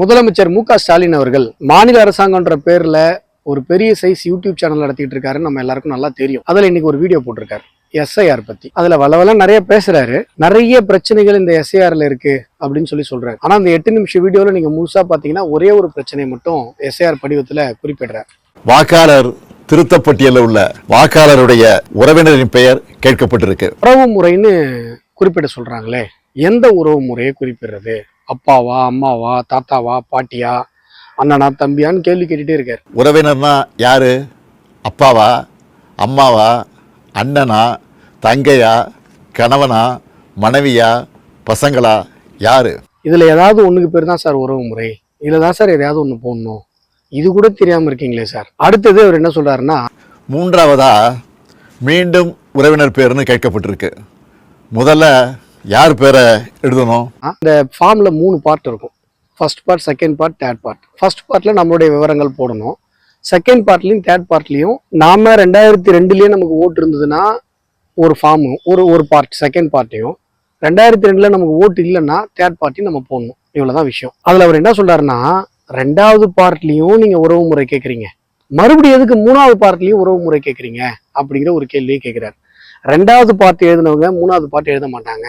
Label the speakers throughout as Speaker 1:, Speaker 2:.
Speaker 1: முதலமைச்சர் மு க ஸ்டாலின் அவர்கள் மாநில அரசாங்கன்ற பேர்ல ஒரு பெரிய சைஸ் யூடியூப் சேனல் நடத்திட்டு இருக்காருன்னு நம்ம எல்லாருக்கும் நல்லா தெரியும். அதுல இன்னைக்கு ஒரு வீடியோ போட்டிருக்காரு எஸ்ஐஆர் பத்தி. அதுல வளவல நிறைய பேசுறாரு. நிறைய பிரச்சனைகள் இந்த எஸ்ஐஆர்ல இருக்கு அப்படின்னு சொல்லி சொல்றாரு. ஆனா அந்த எட்டு நிமிஷம் வீடியோல நீங்க முழுசா பாத்தீங்கன்னா ஒரே ஒரு பிரச்சனை மட்டும் எஸ்ஐஆர் படிவத்துல குறிப்பிடுறாரு.
Speaker 2: வாக்காளர் திருத்தப் பட்டியலில் உள்ள வாக்காளருடைய உறவினரின் பெயர் கேட்கப்பட்டிருக்கு.
Speaker 1: உறவு முறைன்னு குறிப்பிட சொல்றாங்களே. எந்த உறவு முறையை குறிப்பிடுறது? அப்பாவா அம்மாவா தாத்தாவா பாட்டியா அண்ணனா தம்பியான்னு கேள்வி கேட்டுட்டே இருக்காரு.
Speaker 2: உறவினர்னா யாரு? அப்பாவா அம்மாவா அண்ணனா தங்கையா கணவனா மனைவியா பசங்களா யாரு?
Speaker 1: இதுல ஏதாவது ஒண்ணுக்கு பேர் தான் சார் உறவு முறை. இதுல தான் சார் எதையாவது ஒண்ணு போடணும். இது கூட தெரியாம இருக்கீங்களே சார். அடுத்தது அவர் என்ன சொல்றாருன்னா
Speaker 2: மூன்றாவதா மீண்டும் உறவினர் பேர்னு கேட்கப்பட்டிருக்கு. முதல்ல யார் பேரை எழுதணும்?
Speaker 1: அந்த ஃபார்மில் மூணு பார்ட் இருக்கும். First part second part third part first பார்ட்டில் நம்மளுடைய விவரங்கள் போடணும். செகண்ட் பார்ட்லையும் தேர்ட் பார்ட்லையும் நாம ரெண்டாயிரத்தி ரெண்டுலேயே நமக்கு ஓட்டு இருந்ததுன்னா ஒரு ஃபார்மும் ஒரு ஒரு பார்ட் செகண்ட் பார்ட்டையும் ரெண்டாயிரத்தி ரெண்டில் நமக்கு ஓட்டு இல்லைன்னா தேர்ட் பார்ட்டி நம்ம போடணும். இவ்வளவுதான் விஷயம். அதில் அவர் என்ன சொல்கிறாருன்னா ரெண்டாவது பார்ட்லேயும் நீங்கள் உறவு முறை கேட்குறீங்க மறுபடியும் எதுக்கு மூணாவது பார்ட்லேயும் உறவு முறை கேட்குறீங்க அப்படிங்கிற ஒரு கேள்வியை கேட்குறாரு ரெண்டாவது பாட்டு எழுதினவங்க மூணாவது பாட்டு எழுத மாட்டாங்க.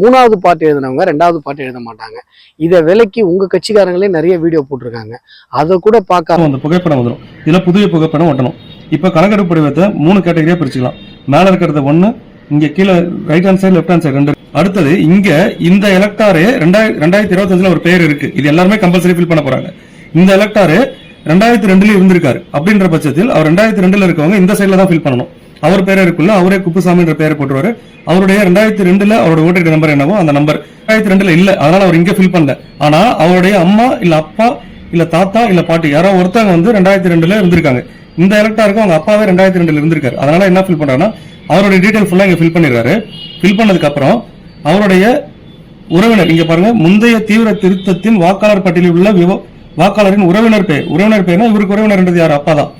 Speaker 1: மூணாவது பாட்டு எழுதினவங்க ரெண்டாவது பாட்டு எழுத மாட்டாங்க. இதை விலைக்கு உங்க கட்சிக்காரங்களே நிறைய வீடியோ போட்டிருக்காங்க. அதை கூட பார்க்காம
Speaker 3: அந்த புகைப்படம் வந்துடும் இதில் புதிய புகைப்படம் ஒட்டணும். இப்போ கணக்கெடுப்பு படிவத்தை மூணு கேட்டகரியா பிரிச்சுக்கலாம். மேலே இருக்கிறது ஒன்று இங்கே கீழே right hand side left hand side ரெண்டு. அடுத்தது இங்க இந்த எலக்டாரு ரெண்டாயிரத்தி இருபத்தஞ்சுல ஒரு பேர் இருக்கு. இது எல்லாருமே கம்பல்சரி ஃபில் பண்ண போறாங்க. இந்த எலக்டாரு ரெண்டாயிரத்தி ரெண்டுல இருந்திருக்காரு. அப்படின்ற பட்சத்தில் அவர் ரெண்டாயிரத்தி ரெண்டுல இருக்கவங்க இந்த சைட்ல தான் ஃபில் பண்ணணும். அவர் பேரே இருக்குல்ல அவரே குப்புசாமின்ற பேரை போட்டுருவாரு. அவருடைய ரெண்டாயிரத்தி ரெண்டுல அவரோட ஓட்டர் நம்பர் என்னவோ அந்த நம்பர் ரெண்டாயிரத்தி ரெண்டுல இல்ல அதனால அவர் இங்க ஃபில் பண்ணல. ஆனா அவருடைய அம்மா இல்ல அப்பா இல்ல தாத்தா இல்ல பாட்டி யாரோ ஒருத்தவங்க வந்து ரெண்டாயிரத்தி ரெண்டுல இருந்திருக்காங்க. இந்த எலக்டாருக்கு அவங்க அப்பாவே ரெண்டாயிரத்தி ரெண்டுல இருந்திருக்காரு. அதனால என்ன ஃபில் பண்றாருன்னா அவருடைய டீடைல் ஃபுல்லா இங்க ஃபில் பண்ணிடுறாரு. ஃபில் பண்ணதுக்கு அப்புறம் அவருடைய உறவினர் இங்க பாருங்க முந்தைய தீவிர திருத்தத்தின் வாக்காளர் பட்டியலில் உள்ள வாக்காளரின் உறவினர் பே உறவினர் பேனா இவருக்கு உறவினர்ன்றது யார்? அப்பா தான்